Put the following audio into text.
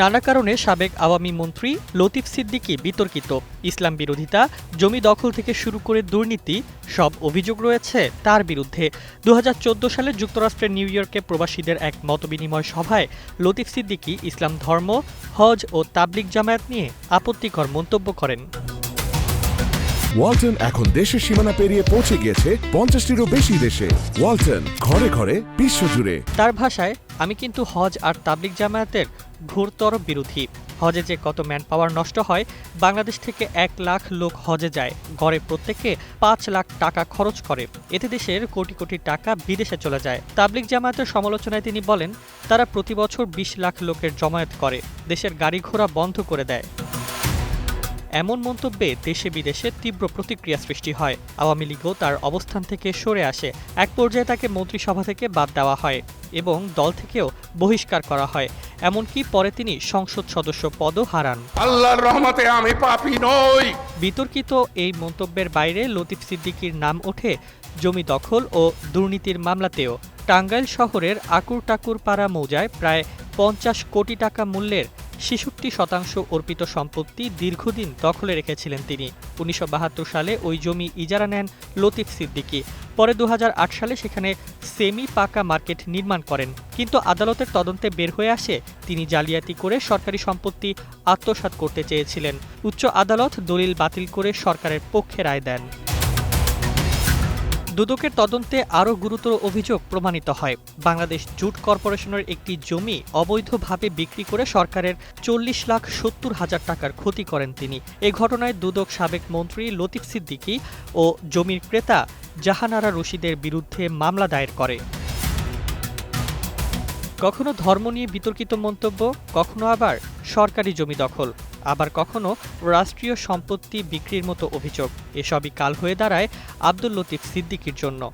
নানা কারণে সাবেক আওয়ামী মন্ত্রী লতিফ সিদ্দিকী বিতর্কিত। ইসলাম বিরোধিতা, জমি দখল থেকে শুরু করে দুর্নীতি, সব অভিযোগ রয়েছে তার বিরুদ্ধে। দু হাজার চোদ্দ সালে যুক্তরাষ্ট্রের নিউ ইয়র্কে প্রবাসীদের এক মতবিনিময় সভায় লতিফ সিদ্দিকী ইসলাম ধর্ম, হজ ও তাবলিক জামায়াত নিয়ে আপত্তিকর মন্তব্য করেন। ওয়ালটন এখন দেশের সীমানা পেরিয়ে পৌঁছে গিয়েছে পঞ্চাশটিরও বেশি দেশে। ওয়ালটন, ঘরে ঘরে বিশ্বজুড়ে। তার ভাষায়, আমি কিন্তু হজ আর তাবলিক জামায়াতের ঘোরতর বিরোধী। হজে যে কত ম্যান পাওয়ার নষ্ট হয়, বাংলাদেশ থেকে এক লাখ লোক হজে যায়। গড়ে প্রত্যেকে পাঁচ লাখ টাকা খরচ করে। এতে দেশের কোটি কোটি টাকা বিদেশে চলে যায়। তাবলিক জামায়াতের সমালোচনায় তিনি বলেন, তারা প্রতি বছর বিশ লাখ লোকের জমায়েত করে। দেশের গাড়ি ঘোড়া বন্ধ করে দেয়। এমন মন্তব্যে দেশে বিদেশে তীব্র প্রতিক্রিয়া সৃষ্টি হয়। আওয়ামী লীগও তার অবস্থান থেকে সরে আসে। এক পর্যায়ে তাকে মন্ত্রিসভা থেকে বাদ দেওয়া হয় এবং দল থেকেও বহিষ্কার করা হয়। এমনকি পরে তিনি সংসদ সদস্য পদও হারান। আল্লাহর রহমতে আমি পাপী নই। বিতর্কিত এই মন্তব্যের বাইরে লতিফ সিদ্দিকীর নাম ওঠে জমি দখল ও দুর্নীতির মামলাতেও। টাঙ্গাইল শহরের আকুর টাকুর পাড়া মৌজায় প্রায় পঞ্চাশ কোটি টাকা মূল্যের ছেষট্টি শতাংশ অর্পিত সম্পত্তি দীর্ঘদিন দখলে রেখেছিলেন তিনি। উনিশশো বাহাত্তর সালে ওই জমি ইজারা নেন লতিফ সিদ্দিকী। পরে দু হাজার আট সালে সেখানে সেমি পাকা মার্কেট নির্মাণ করেন। কিন্তু আদালতের তদন্তে বের হয়ে আসে তিনি জালিয়াতি করে সরকারি সম্পত্তি আত্মসাৎ করতে চেয়েছিলেন। উচ্চ আদালত দলিল বাতিল করে সরকারের পক্ষে রায় দেন। দুদকের তদন্তে আরও গুরুতর অভিযোগ প্রমাণিত হয়। বাংলাদেশ জুট কর্পোরেশনের একটি জমি অবৈধভাবে বিক্রি করে সরকারের চল্লিশ লাখ সত্তর হাজার টাকার ক্ষতি করেন তিনি। এ ঘটনায় দুদক সাবেক মন্ত্রী লতিফ সিদ্দিকী ও জমির ক্রেতা জাহানারা রশিদের বিরুদ্ধে মামলা দায়ের করে। কখনো ধর্ম নিয়ে বিতর্কিত মন্তব্য, কখনো আবার সরকারি জমি দখল। আবার কখনো রাষ্ট্রীয় সম্পত্তি বিক্রির মতো অভিযোগ। এসবই কাল হয়ে দাঁড়ায় আব্দুল লতিফ সিদ্দিকির জন্য।